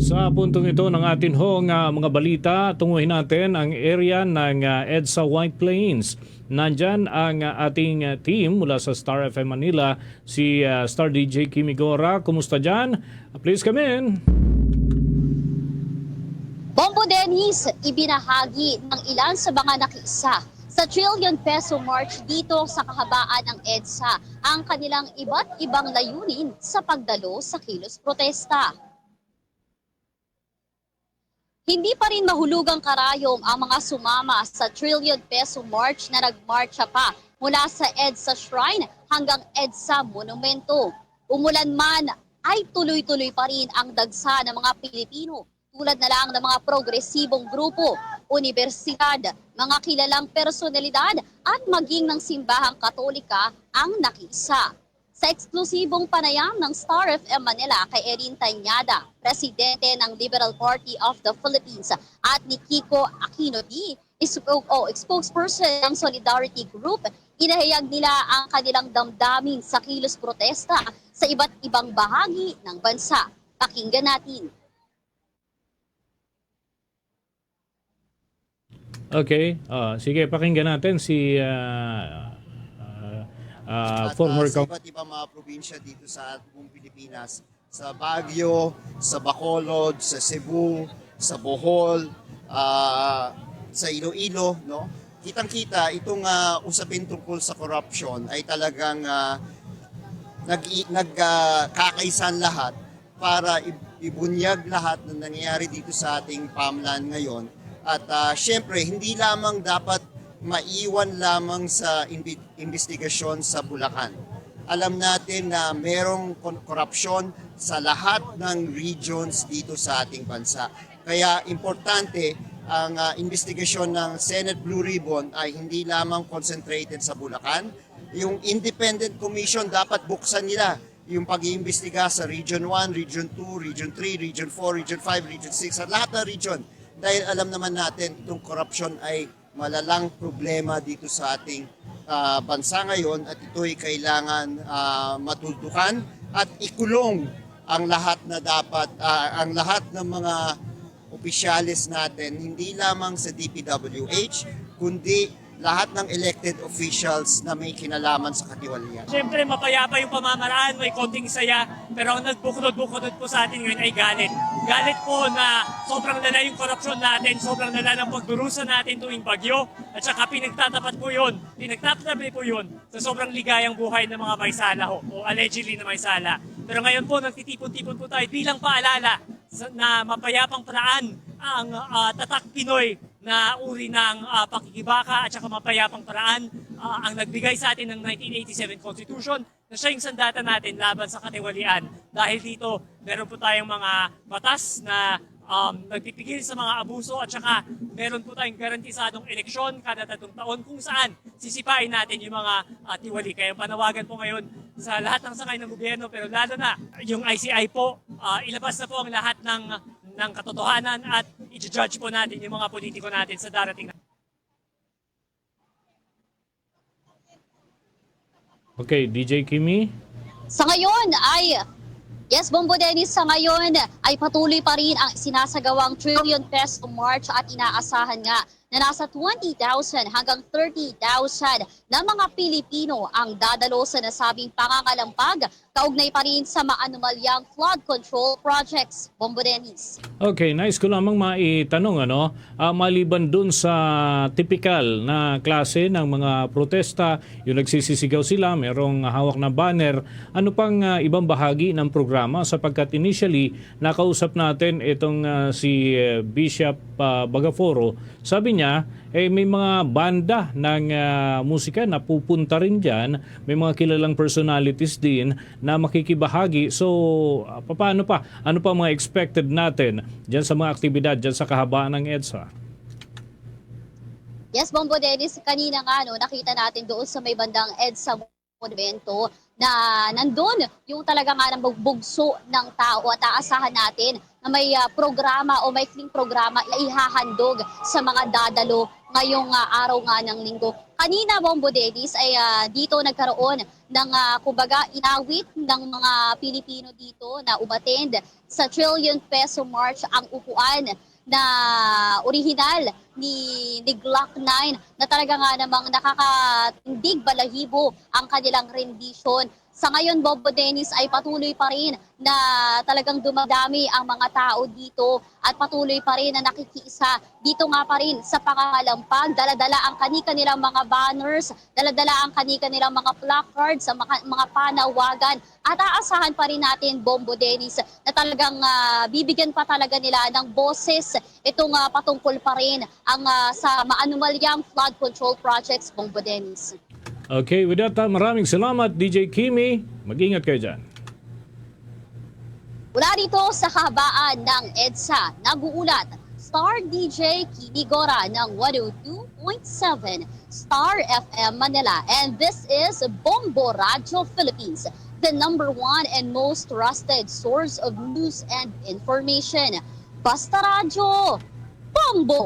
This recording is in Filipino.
Sa puntong ito ng atin hong ah, mga balita, tunguhin natin ang area ng ah, EDSA White Plains. Nandyan ang ah, ating ah, team mula sa Star FM Manila, si ah, Star DJ Kimigora. Kumusta dyan? Please come in. Bombo Dennis, ibinahagi ng ilan sa mga nakiisa sa trillion peso march dito sa kahabaan ng EDSA ang kanilang iba't ibang layunin sa pagdalo sa kilos protesta. Hindi pa rin mahulugang karayom ang mga sumama sa trillion peso march na nagmarcha pa mula sa EDSA Shrine hanggang EDSA Monumento. Umulan man ay tuloy-tuloy pa rin ang dagsa ng mga Pilipino tulad na lang ng mga progresibong grupo, universidad, mga kilalang personalidad at maging ng simbahang katolika ang nakisa. Sa eksklusibong panayam ng Star FM Manila kay Erin Tanyada, presidente ng Liberal Party of the Philippines at ni Kiko Aquino D, is- o o, spokesperson ng Solidarity Group, inahayag nila ang kanilang damdamin sa kilos protesta sa iba't ibang bahagi ng bansa. Pakinggan natin. Okay, ah, sige, pakinggan natin si ah, ah, ah, At former uh, sa iba't ibang mga probinsya dito sa buong Pilipinas, sa Baguio, sa Bacolod, sa Cebu, sa Bohol, ah, sa Iloilo, no? Kitang-kita itong ah, usapin tungkol sa corruption ay talagang ah, nag nagkakaisan lahat para ibunyag lahat ng nangyayari dito sa ating farmland ngayon. At ah, syempre, hindi lamang dapat maiwan lamang sa investigasyon sa Bulacan. Alam natin na merong korupsyon sa lahat ng regions dito sa ating bansa. Kaya importante ang ah, investigasyon ng Senate Blue Ribbon ay hindi lamang concentrated sa Bulacan, yung independent commission dapat buksan nila yung pag-iimbestiga sa Region 1, Region 2, Region 3, Region 4, Region 5, Region 6, at lahat ng region. Dahil alam naman natin itong corruption ay malalang problema dito sa ating ah, bansa ngayon at ito'y kailangan ah, matuldukan at ikulong ang lahat na dapat, ah, ang lahat ng mga opisyalis natin, hindi lamang sa DPWH, kundi lahat ng elected officials na may kinalaman sa katiwalian. Siyempre, mapayapa yung pamamaraan, may konting saya, pero ang nagbuklod-buklod po sa atin ngayon ay galit. Galit po na sobrang lala yung korupsyon natin, sobrang lala ng pagdurusa natin tuwing bagyo, at saka pinagtatapat po yun, pinagtatabi po yun sa sobrang ligayang buhay ng mga may sala ho, o allegedly na may sala. Pero ngayon po, nagtitipon-tipon po tayo bilang paalala sa- na mapayapang paraan ang ah, tatak Pinoy na uri ng ah, pakikibaka at saka mapayapang paraan ah, ang nagbigay sa atin ng 1987 Constitution na siya yung sandata natin laban sa katiwalian. Dahil dito, meron po tayong mga batas na um, nagpipigil sa mga abuso at saka meron po tayong garantisadong eleksyon kada tatong taon kung saan sisipain natin yung mga ah, tiwali. Kaya panawagan po ngayon sa lahat ng sakay ng gobyerno pero lalo na yung ICI po, ah, ilabas na po ang lahat ng ng katotohanan at i-judge po natin yung mga politiko natin sa darating na Okay, DJ Kimi. Sa ngayon ay, yes, Bombo Dennis, sa ngayon ay patuloy pa rin ang sinasagawang trillion peso march at inaasahan nga na nasa 20,000 hanggang 30,000 na mga Pilipino ang dadalo sa nasabing pangangalampag kaugnay pa rin sa maanumalyang flood control projects. Bombo Dennis. Okay, nice ko lamang maitanong ano, ah, maliban dun sa typical na klase ng mga protesta, yung nagsisisigaw sila, merong hawak na banner, ano pang ah, ibang bahagi ng programa sapagkat initially nakausap natin itong ah, si eh, Bishop ah, Bagaforo, sabi niya eh may mga banda ng ah, musika na pupunta rin diyan, may mga kilalang personalities din na makikibahagi. So, ah, paano pa? Ano pa mga expected natin diyan sa mga aktibidad diyan sa kahabaan ng EDSA? Yes, Bombo Dennis, kanina nga no, nakita natin doon sa may bandang EDSA Monumento na nandun yung talaga nga ng bugso ng tao at aasahan natin na may ah, programa o may clean programa na ihahandog sa mga dadalo ngayong ah, araw nga ng linggo. Kanina, Bombo Dennis, ay ah, dito nagkaroon ng, ah, kumbaga, inawit ng mga Pilipino dito na umattend sa Trillion Peso March ang upuan na orihinal ni, ni Glock 9 na talaga nga namang nakakatindig balahibo ang kanilang rendition. Sa ngayon, Bobo Dennis ay patuloy pa rin na talagang dumadami ang mga tao dito at patuloy pa rin na nakikiisa dito nga pa rin sa pangangalampag. Daladala ang kani-kanilang mga banners, daladala ang kani-kanilang mga placards sa mga, mga panawagan at aasahan pa rin natin, Bombo Dennis, na talagang ah, bibigyan pa talaga nila ng boses itong ah, patungkol pa rin ang ah, sa maanumalyang flood control projects, Bombo Dennis. Okay, with that, maraming salamat DJ Kimi. Mag-ingat kayo dyan. Mula dito sa kahabaan ng EDSA, nag-uulat Star DJ Kinigora ng 102.7 Star FM Manila. And this is Bombo Radio Philippines, the number one and most trusted source of news and information. Basta Radio, Bombo!